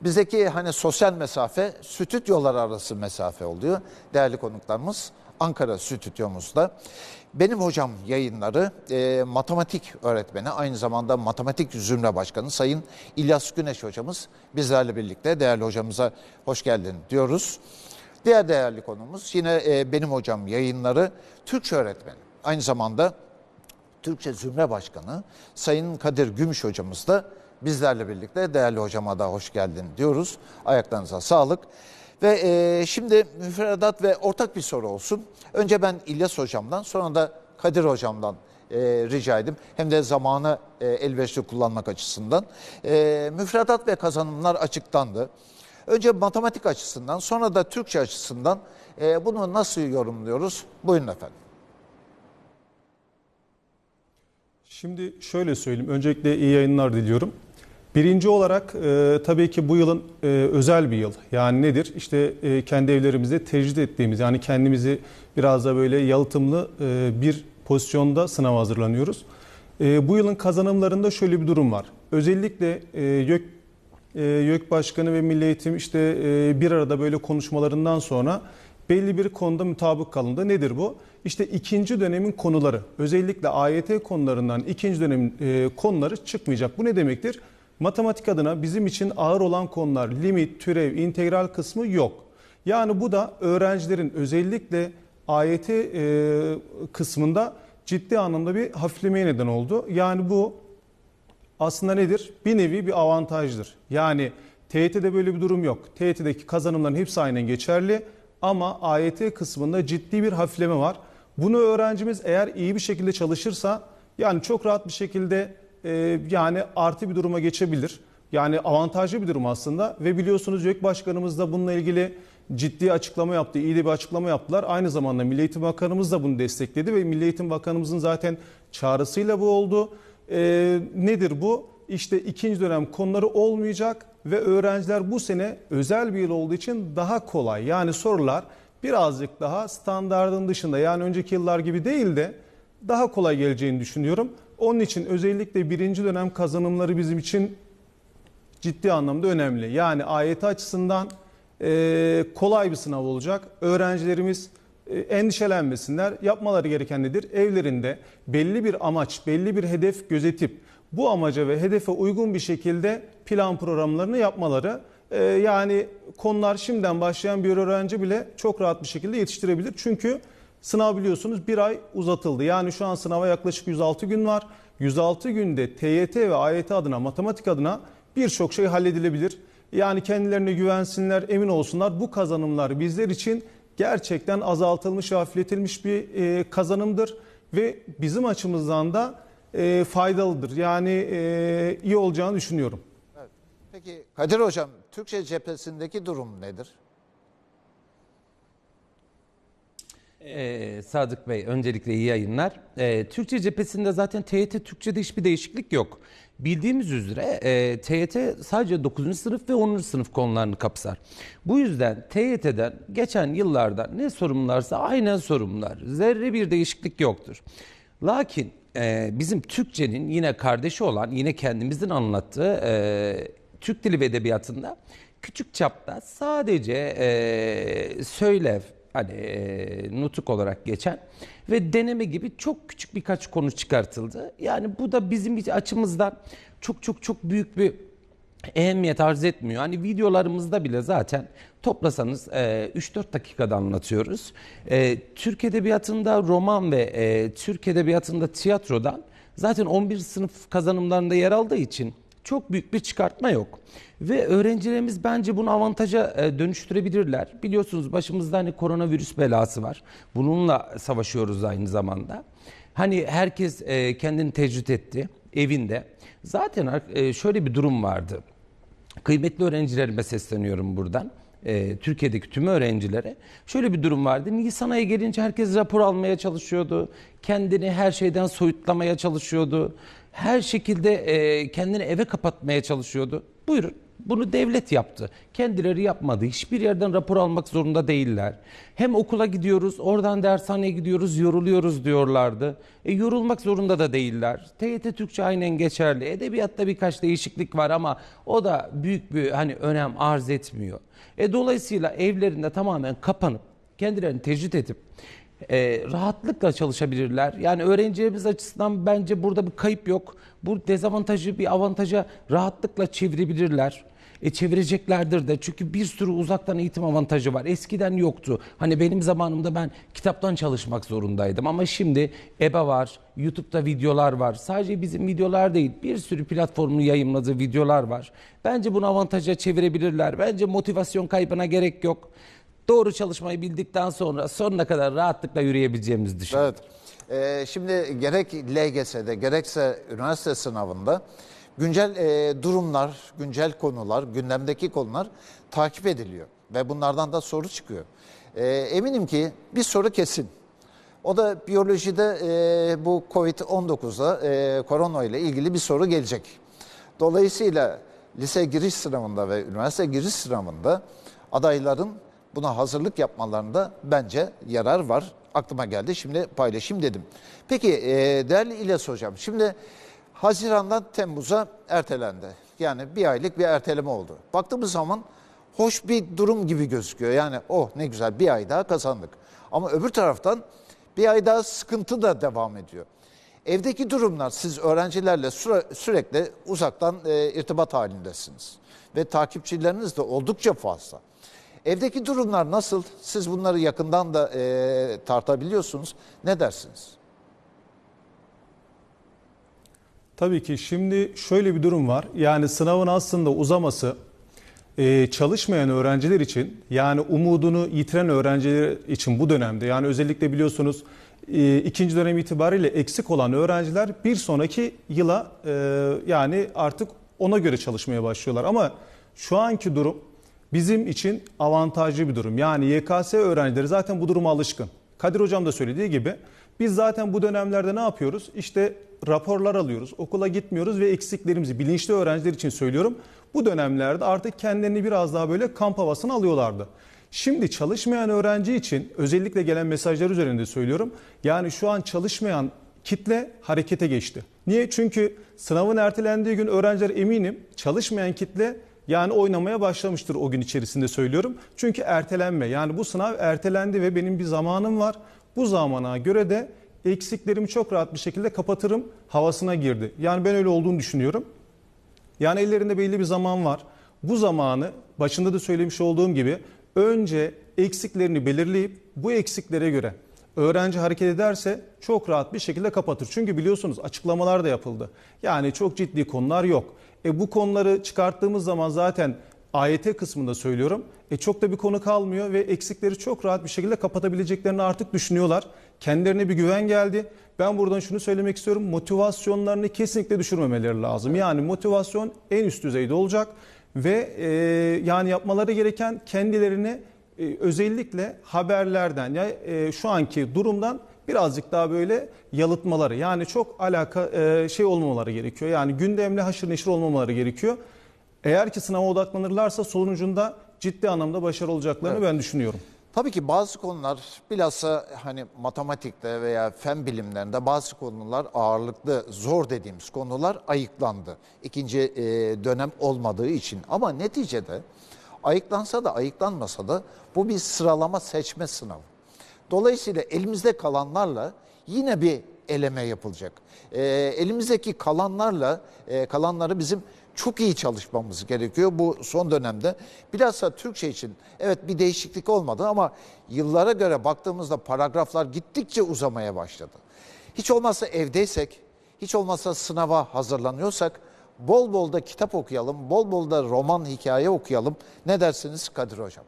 Bizdeki hani sosyal mesafe stüdyolar arası mesafe oluyor. Değerli konuklarımız Ankara stüdyomuzda. Benim hocam yayınları e, matematik öğretmeni aynı zamanda matematik zümre başkanı Sayın İlyas Güneş hocamız bizlerle birlikte değerli hocamıza hoş geldin diyoruz. Diğer değerli konumuz yine e, benim hocam yayınları Türkçe öğretmeni. Aynı zamanda Türkçe Zümre Başkanı Sayın Kadir Gümüş hocamız da bizlerle birlikte değerli hocama da hoş geldin diyoruz. Ayaklarınıza sağlık. Ve e, şimdi müfredat ve ortak bir soru olsun. Önce ben İlyas hocamdan sonra da Kadir hocamdan e, rica edeyim. Hem de zamanı e, elverişli kullanmak açısından. E, müfredat ve kazanımlar açıklandı. Önce matematik açısından sonra da Türkçe açısından e, bunu nasıl yorumluyoruz? Buyurun efendim. Şimdi şöyle söyleyeyim. Öncelikle iyi yayınlar diliyorum. Birinci olarak e, tabii ki bu yılın e, özel bir yıl. Yani nedir? İşte e, kendi evlerimizde tecrit ettiğimiz yani kendimizi biraz da böyle yalıtımlı e, bir pozisyonda sınav hazırlanıyoruz. E, bu yılın kazanımlarında şöyle bir durum var. Özellikle e, YÖK, e, YÖK Başkanı ve Milli Eğitim işte e, bir arada böyle konuşmalarından sonra belli bir konuda mutabık kalındı. Nedir bu? İşte ikinci dönemin konuları, özellikle AYT konularından ikinci dönemin e, konuları çıkmayacak. Bu ne demektir? Matematik adına bizim için ağır olan konular, limit, türev, integral kısmı yok. Yani bu da öğrencilerin özellikle AYT e, kısmında ciddi anlamda bir hafiflemeye neden oldu. Yani bu aslında nedir? Bir nevi bir avantajdır. Yani TYT'de böyle bir durum yok. TYT'deki kazanımların hepsi aynen geçerli ama AYT kısmında ciddi bir hafifleme var. Bunu öğrencimiz eğer iyi bir şekilde çalışırsa yani çok rahat bir şekilde e, yani artı bir duruma geçebilir. Yani avantajlı bir durum aslında ve biliyorsunuz YÖK Başkanımız da bununla ilgili ciddi açıklama yaptı, iyi de bir açıklama yaptılar. Aynı zamanda Milli Eğitim Bakanımız da bunu destekledi ve Milli Eğitim Bakanımızın zaten çağrısıyla bu oldu. E, nedir bu? İşte ikinci dönem konuları olmayacak ve öğrenciler bu sene özel bir yıl olduğu için daha kolay. Yani sorular birazcık daha standardın dışında yani önceki yıllar gibi değil de daha kolay geleceğini düşünüyorum. Onun için özellikle birinci dönem kazanımları bizim için ciddi anlamda önemli. Yani AYT açısından e, kolay bir sınav olacak. Öğrencilerimiz e, endişelenmesinler. Yapmaları gereken nedir? Evlerinde belli bir amaç, belli bir hedef gözetip bu amaca ve hedefe uygun bir şekilde plan programlarını yapmaları. E, yani konular şimdiden başlayan bir öğrenci bile çok rahat bir şekilde yetiştirebilir. Çünkü sınav biliyorsunuz bir ay uzatıldı. Yani şu an sınava yaklaşık 106 gün var. 106 günde TYT ve AYT adına, matematik adına birçok şey halledilebilir. Yani kendilerine güvensinler, emin olsunlar. Bu kazanımlar bizler için gerçekten azaltılmış ve hafifletilmiş bir e, kazanımdır. Ve bizim açımızdan da e, faydalıdır. Yani e, iyi olacağını düşünüyorum. Peki Kadir Hocam Türkçe cephesindeki durum nedir? Ee, Sadık Bey öncelikle iyi yayınlar. Ee, Türkçe cephesinde zaten TYT Türkçe'de hiçbir değişiklik yok. Bildiğimiz üzere e, TYT sadece 9. sınıf ve 10. sınıf konularını kapsar. Bu yüzden TYT'den geçen yıllarda ne sorumlularsa aynen sorumlular. Zerre bir değişiklik yoktur. Lakin e, bizim Türkçenin yine kardeşi olan yine kendimizin anlattığı e, Türk Dili ve Edebiyatı'nda küçük çapta sadece e, söylev, hani e, nutuk olarak geçen ve deneme gibi çok küçük birkaç konu çıkartıldı. Yani bu da bizim açımızdan çok çok çok büyük bir ehemmiyet arz etmiyor. Hani videolarımızda bile zaten toplasanız e, 3-4 dakikada anlatıyoruz. E, Türk Edebiyatı'nda roman ve e, Türk Edebiyatı'nda tiyatrodan zaten 11 sınıf kazanımlarında yer aldığı için çok büyük bir çıkartma yok. Ve öğrencilerimiz bence bunu avantaja e, dönüştürebilirler. Biliyorsunuz başımızda hani koronavirüs belası var. Bununla savaşıyoruz aynı zamanda. Hani herkes e, kendini tecrüt etti evinde. Zaten e, şöyle bir durum vardı. Kıymetli öğrencilerime sesleniyorum buradan. Türkiye'deki tüm öğrencilere şöyle bir durum vardı. Nisan ayı gelince herkes rapor almaya çalışıyordu. Kendini her şeyden soyutlamaya çalışıyordu her şekilde e, kendini eve kapatmaya çalışıyordu. Buyurun Bunu devlet yaptı. Kendileri yapmadı. Hiçbir yerden rapor almak zorunda değiller. Hem okula gidiyoruz, oradan dershaneye gidiyoruz, yoruluyoruz diyorlardı. E, yorulmak zorunda da değiller. TYT Türkçe aynen geçerli. Edebiyatta birkaç değişiklik var ama o da büyük bir hani önem arz etmiyor. E, dolayısıyla evlerinde tamamen kapanıp kendilerini tecrit edip e, rahatlıkla çalışabilirler. Yani öğrencilerimiz açısından bence burada bir kayıp yok. Bu dezavantajı bir avantaja rahatlıkla çevirebilirler. E çevireceklerdir de çünkü bir sürü uzaktan eğitim avantajı var. Eskiden yoktu. Hani benim zamanımda ben kitaptan çalışmak zorundaydım ama şimdi EBA var, YouTube'da videolar var. Sadece bizim videolar değil, bir sürü platformun yayınladığı videolar var. Bence bunu avantaja çevirebilirler. Bence motivasyon kaybına gerek yok. Doğru çalışmayı bildikten sonra sonuna kadar rahatlıkla yürüyebileceğimizi düşünüyorum. Evet. Ee, şimdi gerek LGS'de gerekse üniversite sınavında güncel e, durumlar, güncel konular, gündemdeki konular takip ediliyor. Ve bunlardan da soru çıkıyor. Ee, eminim ki bir soru kesin. O da biyolojide e, bu Covid-19'da e, korona ile ilgili bir soru gelecek. Dolayısıyla lise giriş sınavında ve üniversite giriş sınavında adayların buna hazırlık yapmalarında bence yarar var. Aklıma geldi şimdi paylaşayım dedim. Peki e, değerli İlyas Hocam şimdi Haziran'dan Temmuz'a ertelendi. Yani bir aylık bir erteleme oldu. Baktığımız zaman hoş bir durum gibi gözüküyor. Yani oh ne güzel bir ay daha kazandık. Ama öbür taraftan bir ay daha sıkıntı da devam ediyor. Evdeki durumlar siz öğrencilerle süre- sürekli uzaktan e, irtibat halindesiniz. Ve takipçileriniz de oldukça fazla. Evdeki durumlar nasıl? Siz bunları yakından da e, tartabiliyorsunuz. Ne dersiniz? Tabii ki şimdi şöyle bir durum var. Yani sınavın aslında uzaması e, çalışmayan öğrenciler için yani umudunu yitiren öğrenciler için bu dönemde yani özellikle biliyorsunuz e, ikinci dönem itibariyle eksik olan öğrenciler bir sonraki yıla e, yani artık ona göre çalışmaya başlıyorlar. Ama şu anki durum bizim için avantajlı bir durum. Yani YKS öğrencileri zaten bu duruma alışkın. Kadir Hocam da söylediği gibi biz zaten bu dönemlerde ne yapıyoruz? İşte raporlar alıyoruz, okula gitmiyoruz ve eksiklerimizi bilinçli öğrenciler için söylüyorum. Bu dönemlerde artık kendilerini biraz daha böyle kamp havasına alıyorlardı. Şimdi çalışmayan öğrenci için özellikle gelen mesajlar üzerinde söylüyorum. Yani şu an çalışmayan kitle harekete geçti. Niye? Çünkü sınavın ertelendiği gün öğrenciler eminim çalışmayan kitle yani oynamaya başlamıştır o gün içerisinde söylüyorum. Çünkü ertelenme yani bu sınav ertelendi ve benim bir zamanım var. Bu zamana göre de eksiklerimi çok rahat bir şekilde kapatırım havasına girdi. Yani ben öyle olduğunu düşünüyorum. Yani ellerinde belli bir zaman var. Bu zamanı başında da söylemiş olduğum gibi önce eksiklerini belirleyip bu eksiklere göre öğrenci hareket ederse çok rahat bir şekilde kapatır. Çünkü biliyorsunuz açıklamalar da yapıldı. Yani çok ciddi konular yok. E bu konuları çıkarttığımız zaman zaten AYT kısmında söylüyorum. E çok da bir konu kalmıyor ve eksikleri çok rahat bir şekilde kapatabileceklerini artık düşünüyorlar. Kendilerine bir güven geldi. Ben buradan şunu söylemek istiyorum. Motivasyonlarını kesinlikle düşürmemeleri lazım. Yani motivasyon en üst düzeyde olacak ve e, yani yapmaları gereken kendilerini e, özellikle haberlerden ya e, şu anki durumdan birazcık daha böyle yalıtmaları yani çok alaka e, şey olmamaları gerekiyor. Yani gündemle haşır neşir olmamaları gerekiyor. Eğer ki sınava odaklanırlarsa sonucunda ciddi anlamda başarılı olacaklarını ben düşünüyorum. Tabii ki bazı konular bilhassa hani matematikte veya fen bilimlerinde bazı konular ağırlıklı zor dediğimiz konular ayıklandı. İkinci e, dönem olmadığı için ama neticede ayıklansa da ayıklanmasa da bu bir sıralama seçme sınavı. Dolayısıyla elimizde kalanlarla yine bir eleme yapılacak. E, elimizdeki kalanlarla e, kalanları bizim çok iyi çalışmamız gerekiyor bu son dönemde. Bilhassa Türkçe için evet bir değişiklik olmadı ama yıllara göre baktığımızda paragraflar gittikçe uzamaya başladı. Hiç olmazsa evdeysek, hiç olmazsa sınava hazırlanıyorsak bol bol da kitap okuyalım, bol bol da roman, hikaye okuyalım. Ne dersiniz Kadir Hocam?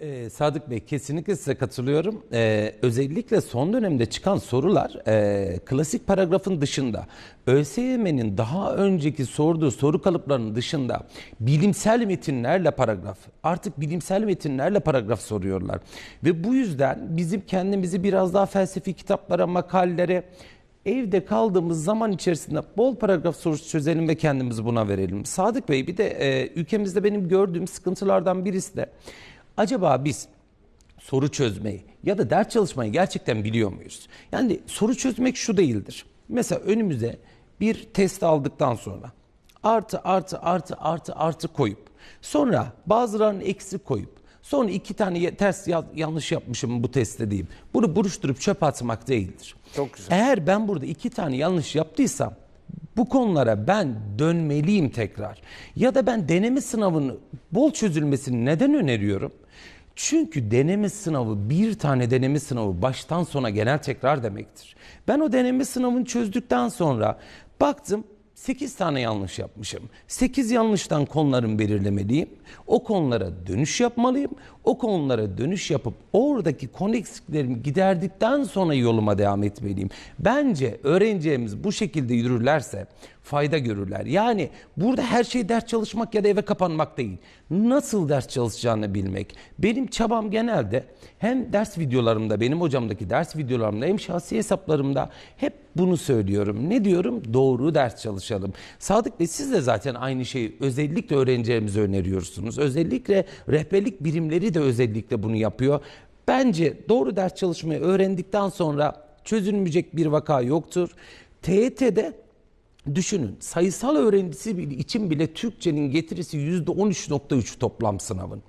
Ee, Sadık Bey kesinlikle size katılıyorum. Ee, özellikle son dönemde çıkan sorular e, klasik paragrafın dışında ÖSYM'nin daha önceki sorduğu soru kalıplarının dışında bilimsel metinlerle paragraf artık bilimsel metinlerle paragraf soruyorlar. Ve bu yüzden bizim kendimizi biraz daha felsefi kitaplara, makalelere Evde kaldığımız zaman içerisinde bol paragraf sorusu çözelim ve kendimizi buna verelim. Sadık Bey bir de e, ülkemizde benim gördüğüm sıkıntılardan birisi de acaba biz soru çözmeyi ya da ders çalışmayı gerçekten biliyor muyuz? Yani soru çözmek şu değildir. Mesela önümüze bir test aldıktan sonra artı artı artı artı artı koyup sonra bazılarını eksik koyup sonra iki tane ters ya- yanlış yapmışım bu testte diyeyim. Bunu buruşturup çöp atmak değildir. Çok güzel. Eğer ben burada iki tane yanlış yaptıysam bu konulara ben dönmeliyim tekrar. Ya da ben deneme sınavını bol çözülmesini neden öneriyorum? Çünkü deneme sınavı bir tane deneme sınavı baştan sona genel tekrar demektir. Ben o deneme sınavını çözdükten sonra baktım 8 tane yanlış yapmışım. 8 yanlıştan konularımı belirlemeliyim. O konulara dönüş yapmalıyım. O konulara dönüş yapıp oradaki konu eksiklerimi giderdikten sonra yoluma devam etmeliyim. Bence öğrencilerimiz bu şekilde yürürlerse fayda görürler. Yani burada her şey ders çalışmak ya da eve kapanmak değil. Nasıl ders çalışacağını bilmek. Benim çabam genelde hem ders videolarımda, benim hocamdaki ders videolarımda hem şahsi hesaplarımda hep bunu söylüyorum. Ne diyorum? Doğru ders çalışalım. Sadık Bey siz de zaten aynı şeyi özellikle öğrencilerimize öneriyorsunuz. Özellikle rehberlik birimleri de özellikle bunu yapıyor. Bence doğru ders çalışmayı öğrendikten sonra çözülmeyecek bir vaka yoktur. TYT'de Düşünün sayısal öğrencisi için bile Türkçenin getirisi %13.3 toplam sınavın.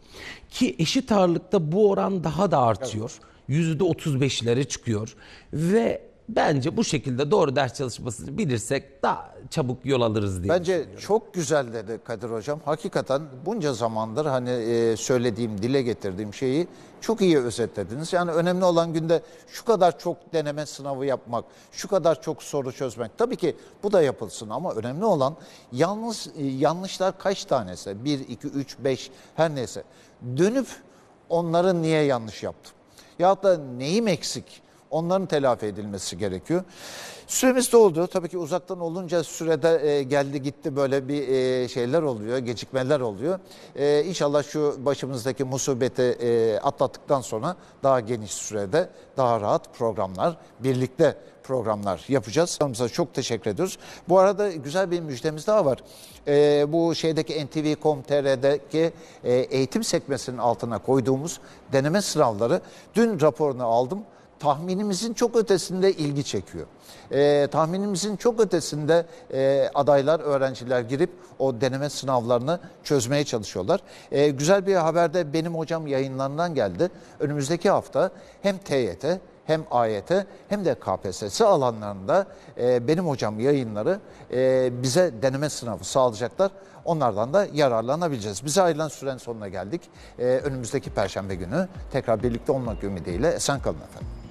Ki eşit ağırlıkta bu oran daha da artıyor. %35'lere çıkıyor. Ve bence bu şekilde doğru ders çalışmasını bilirsek daha çabuk yol alırız diye. Bence çok güzel dedi Kadir Hocam. Hakikaten bunca zamandır hani e, söylediğim, dile getirdiğim şeyi çok iyi özetlediniz. Yani önemli olan günde şu kadar çok deneme sınavı yapmak, şu kadar çok soru çözmek. Tabii ki bu da yapılsın ama önemli olan yalnız e, yanlışlar kaç tanesi? 1, 2, 3, 5 her neyse. Dönüp onları niye yanlış yaptım? Ya da neyim eksik? Onların telafi edilmesi gerekiyor. Süremiz doldu. Tabii ki uzaktan olunca sürede e, geldi gitti böyle bir e, şeyler oluyor, gecikmeler oluyor. E, inşallah şu başımızdaki musibeti e, atlattıktan sonra daha geniş sürede daha rahat programlar, birlikte programlar yapacağız. Aramıza çok teşekkür ediyoruz. Bu arada güzel bir müjdemiz daha var. E, bu şeydeki NTV.com.tr'deki e, eğitim sekmesinin altına koyduğumuz deneme sınavları dün raporunu aldım tahminimizin çok ötesinde ilgi çekiyor. Ee, tahminimizin çok ötesinde e, adaylar, öğrenciler girip o deneme sınavlarını çözmeye çalışıyorlar. Ee, güzel bir haber de benim hocam yayınlarından geldi. Önümüzdeki hafta hem TYT hem AYT hem de KPSS alanlarında e, benim hocam yayınları e, bize deneme sınavı sağlayacaklar. Onlardan da yararlanabileceğiz. Bize ayrılan sürenin sonuna geldik. E, önümüzdeki Perşembe günü tekrar birlikte olmak ümidiyle esen kalın efendim.